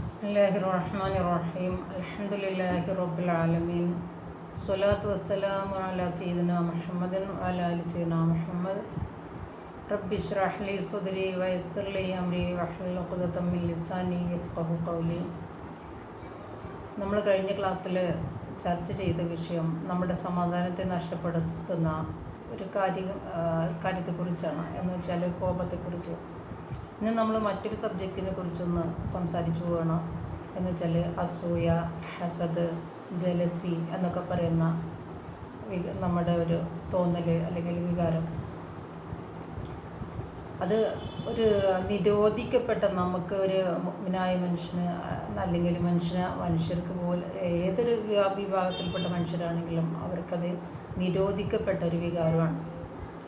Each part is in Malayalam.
ബിസ്മില്ലാഹി റഹ്മാൻ റഹീം അലഹമുല്ലാഹി റബ്ബുൽ ആലമീൻ സ്വലാത്തു വസ്സലാം അല സീദന മുഹമ്മദൻ അല അലി സീദന മുഹമ്മദ്. റബ്ബിഷ് റഹ്ലി സുദരി വയസ്സലി അമ്രി വഹ്ലുഖുദത്തമ്മിൽ ലിസാനി യഫ്ഖഹു കൗലി നമ്മൾ കഴിഞ്ഞ ക്ലാസ്സിൽ ചർച്ച ചെയ്ത വിഷയം നമ്മുടെ സമാധാനത്തെ നഷ്ടപ്പെടുത്തുന്ന ഒരു കാര്യം കാര്യത്തെക്കുറിച്ചാണ്. എന്ന് വെച്ചാൽ കോപത്തെക്കുറിച്ച്. ഇന്ന് നമ്മൾ മറ്റൊരു സബ്ജക്റ്റിനെ കുറിച്ചൊന്ന് സംസാരിച്ചു പോകണം. എന്ന് വെച്ചാൽ അസൂയ ഹസദ് ജലസി എന്നൊക്കെ പറയുന്ന നമ്മുടെ ഒരു തോന്നൽ അല്ലെങ്കിൽ വികാരം. അത് ഒരു നിരോധിക്കപ്പെട്ട നമുക്ക് ഒരു മുഗ്നായ മനുഷ്യന് അല്ലെങ്കിൽ മനുഷ്യന് മനുഷ്യർക്ക് പോലെ ഏതൊരു വിഭാഗത്തിൽപ്പെട്ട മനുഷ്യരാണെങ്കിലും അവർക്കത് നിരോധിക്കപ്പെട്ട ഒരു വികാരമാണ്.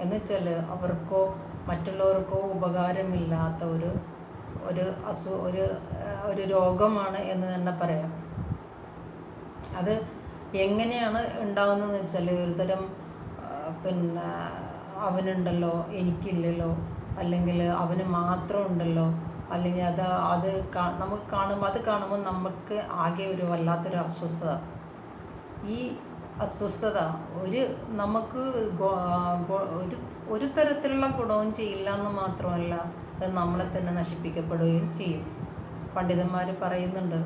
എന്നുവെച്ചാൽ അവർക്കോ മറ്റുള്ളവർക്കോ ഉപകാരമില്ലാത്ത ഒരു ഒരു അസു ഒരു ഒരു രോഗമാണ് എന്ന് തന്നെ പറയാം. അത് എങ്ങനെയാണ് ഉണ്ടാകുന്നതെന്ന് വെച്ചാൽ ഒരുതരം പിന്നെ അവനുണ്ടല്ലോ എനിക്കില്ലല്ലോ അല്ലെങ്കിൽ അവന് മാത്രം ഉണ്ടല്ലോ അല്ലെങ്കിൽ അത് അത് നമുക്ക് കാണുമ്പോൾ അത് കാണുമ്പോൾ നമുക്ക് ആകെ ഒരു വല്ലാത്തൊരു അസ്വസ്ഥത. ഈ അസ്വസ്ഥത. ഒരു നമുക്ക് ഒരു ഒരു തരത്തിലുള്ള ഗുണവും ചെയ്യില്ല എന്ന് മാത്രമല്ല അത് നമ്മളെ തന്നെ നശിപ്പിക്കപ്പെടുകയും ചെയ്യും. പണ്ഡിതന്മാർ പറയുന്നുണ്ട്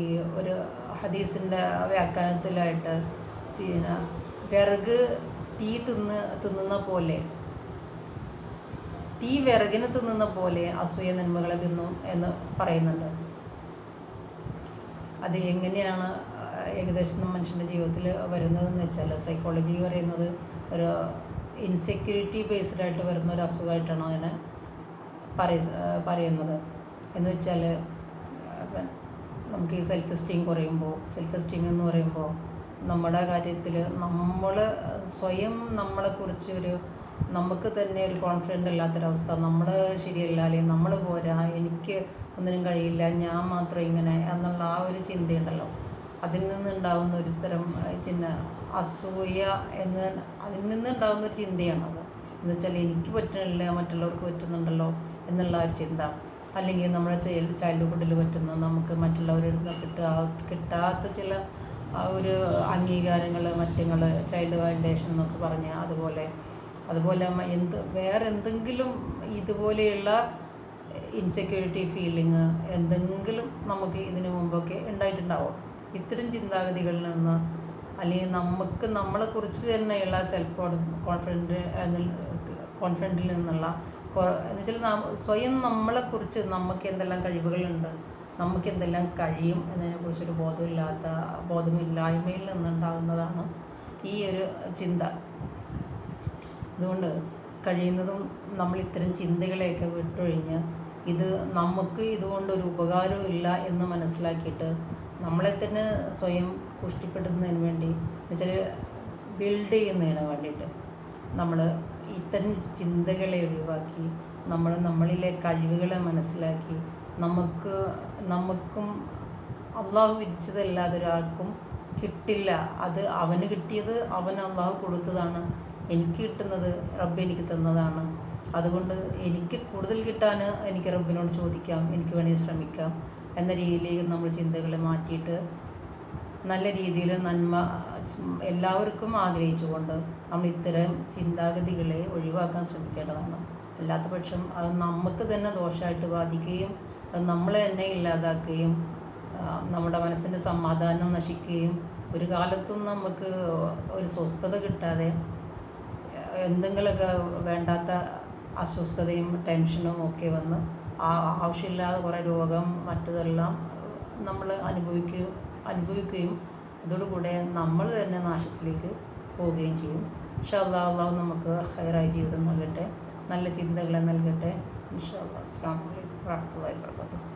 ഈ ഒരു ഹദീസിന്റെ വ്യാഖ്യാനത്തിലായിട്ട് പിന്നെ വിറക് തീ തിന്ന് തിന്നുന്ന പോലെ തീ വിറകിന് തിന്നുന്ന പോലെ അസൂയ നന്മകളെ തിന്നും എന്ന് പറയുന്നുണ്ട്. അത് എങ്ങനെയാണ് ഏകദേശം മനുഷ്യന്റെ ജീവിതത്തിൽ വരുന്നതെന്ന് വെച്ചാൽ സൈക്കോളജി പറയുന്നത് ഒരു ഇൻസെക്യൂരിറ്റി ബേസ്ഡ് ആയിട്ട് വരുന്ന ഒരു അസുഖമായിട്ടാണ് അതിനെ പറയ പറയുന്നത്. എന്ന് വെച്ചാൽ നമുക്ക് ഈ സെൽഫ് എസ്റ്റീം കുറയുമ്പോൾ സെൽഫ് എസ്റ്റീം എന്ന് പറയുമ്പോൾ നമ്മുടെ കാര്യത്തിൽ നമ്മൾ സ്വയം നമ്മളെക്കുറിച്ച് ഒരു നമുക്ക് തന്നെ ഒരു കോൺഫിഡന്റ് ഇല്ലാത്തൊരവസ്ഥ നമ്മൾ ശരിയല്ല അല്ലെങ്കിൽ നമ്മൾ പോരാ എനിക്ക് ഒന്നിനും കഴിയില്ല ഞാൻ മാത്രം ഇങ്ങനെ എന്നുള്ള ആ ഒരു ചിന്തയുണ്ടല്ലോ. അതിൽ നിന്നുണ്ടാവുന്ന ഒരു തരം ചിന്ത അസൂയ എന്ന് അതിൽ നിന്നുണ്ടാവുന്ന ഒരു ചിന്തയാണത് എന്ന് വെച്ചാൽ എനിക്ക് പറ്റുന്നില്ല മറ്റുള്ളവർക്ക് പറ്റുന്നുണ്ടല്ലോ എന്നുള്ള ഒരു ചിന്ത. അല്ലെങ്കിൽ നമ്മുടെ ചൈൽഡ് ചൈൽഡ്ഹുഡിൽ പറ്റുന്ന നമുക്ക് മറ്റുള്ളവരിൽ നിന്ന് കിട്ടാ കിട്ടാത്ത ചില ഒരു അംഗീകാരങ്ങൾ മറ്റുങ്ങൾ ചൈൽഡ് വാലിഡേഷൻ എന്നൊക്കെ പറഞ്ഞ് അതുപോലെ അതുപോലെ എന്ത് വേറെ എന്തെങ്കിലും ഇതുപോലെയുള്ള ഇൻസെക്യൂരിറ്റി ഫീലിങ് എന്തെങ്കിലും നമുക്ക് ഇതിനു മുമ്പൊക്കെ ഉണ്ടായിട്ടുണ്ടാവും. ഇത്തരം ചിന്താഗതികളിൽ നിന്ന് അല്ലെങ്കിൽ നമുക്ക് നമ്മളെക്കുറിച്ച് തന്നെയുള്ള സെൽഫ് കോൺഫിഡന്റ് കോൺഫിഡന്റിൽ നിന്നുള്ള എന്ന് വെച്ചാൽ സ്വയം നമ്മളെക്കുറിച്ച് നമുക്ക് എന്തെല്ലാം കഴിവുകളുണ്ട് നമുക്ക് എന്തെല്ലാം കഴിയും എന്നതിനെക്കുറിച്ചൊരു ബോധമില്ലാത്ത ബോധമില്ലായ്മയിൽ നിന്നുണ്ടാകുന്നതാണ് ഈ ഒരു ചിന്ത. അതുകൊണ്ട് കഴിയുന്നതും നമ്മൾ ഇത്തരം ചിന്തകളെയൊക്കെ വിട്ടൊഴിഞ്ഞ് ഇത് നമുക്ക് ഇതുകൊണ്ടൊരു ഉപകാരവും ഇല്ല എന്ന് മനസ്സിലാക്കിയിട്ട് നമ്മളെ തന്നെ സ്വയം പുഷ്ടിപ്പെടുത്തുന്നതിന് വേണ്ടി എന്നുവെച്ചാൽ ബിൽഡ് ചെയ്യുന്നതിന് വേണ്ടിയിട്ട് നമ്മൾ ഇത്തരം ചിന്തകളെ ഒഴിവാക്കി നമ്മൾ നമ്മളിലെ കഴിവുകളെ മനസ്സിലാക്കി നമുക്ക് നമുക്കും അള്ളാഹു വിധിച്ചതല്ലാതെ ഒരാൾക്കും കിട്ടില്ല. അത് അവന് കിട്ടിയത് അവൻ അള്ളാഹു കൊടുത്തതാണ്. എനിക്ക് കിട്ടുന്നത് റബ്ബ് എനിക്ക് തന്നതാണ്. അതുകൊണ്ട് എനിക്ക് കൂടുതൽ കിട്ടാൻ എനിക്ക് റബ്ബിനോട് ചോദിക്കാം എനിക്ക് വേണമെങ്കിൽ ശ്രമിക്കാം എന്ന രീതിയിലേക്ക് നമ്മൾ ചിന്തകളെ മാറ്റിയിട്ട് നല്ല രീതിയിൽ നന്മ എല്ലാവർക്കും ആഗ്രഹിച്ചുകൊണ്ട് നമ്മൾ ഇത്തരം ചിന്താഗതികളെ ഒഴിവാക്കാൻ ശ്രമിക്കേണ്ടതാണ്. അല്ലാത്ത പക്ഷം അത് നമുക്ക് തന്നെ ദോഷമായിട്ട് ബാധിക്കുകയും അത് നമ്മളെ തന്നെ ഇല്ലാതാക്കുകയും നമ്മുടെ മനസ്സിന്റെ സമാധാനം നശിക്കുകയും ഒരു കാലത്തും നമുക്ക് ഒരു സ്വസ്ഥത കിട്ടാതെ എന്തെങ്കിലുമൊക്കെ വേണ്ടാത്ത അസ്വസ്ഥതയും ടെൻഷനും ഒക്കെ വന്ന് ആവശ്യമില്ലാതെ കുറേ രോഗം മറ്റതെല്ലാം നമ്മൾ അനുഭവിക്കുകയും അനുഭവിക്കുകയും അതോടുകൂടെ നമ്മൾ തന്നെ നാശത്തിലേക്ക് പോവുകയും ചെയ്യും. ഇൻഷാ അള്ളാഹ് നമുക്ക് ഹൈറായ ജീവിതം നൽകട്ടെ. നല്ല ചിന്തകളെ നൽകട്ടെ. ഇൻഷാ അള്ളാഹ് അസ്സാം വലൈക്കും വാബർക്കാത്തു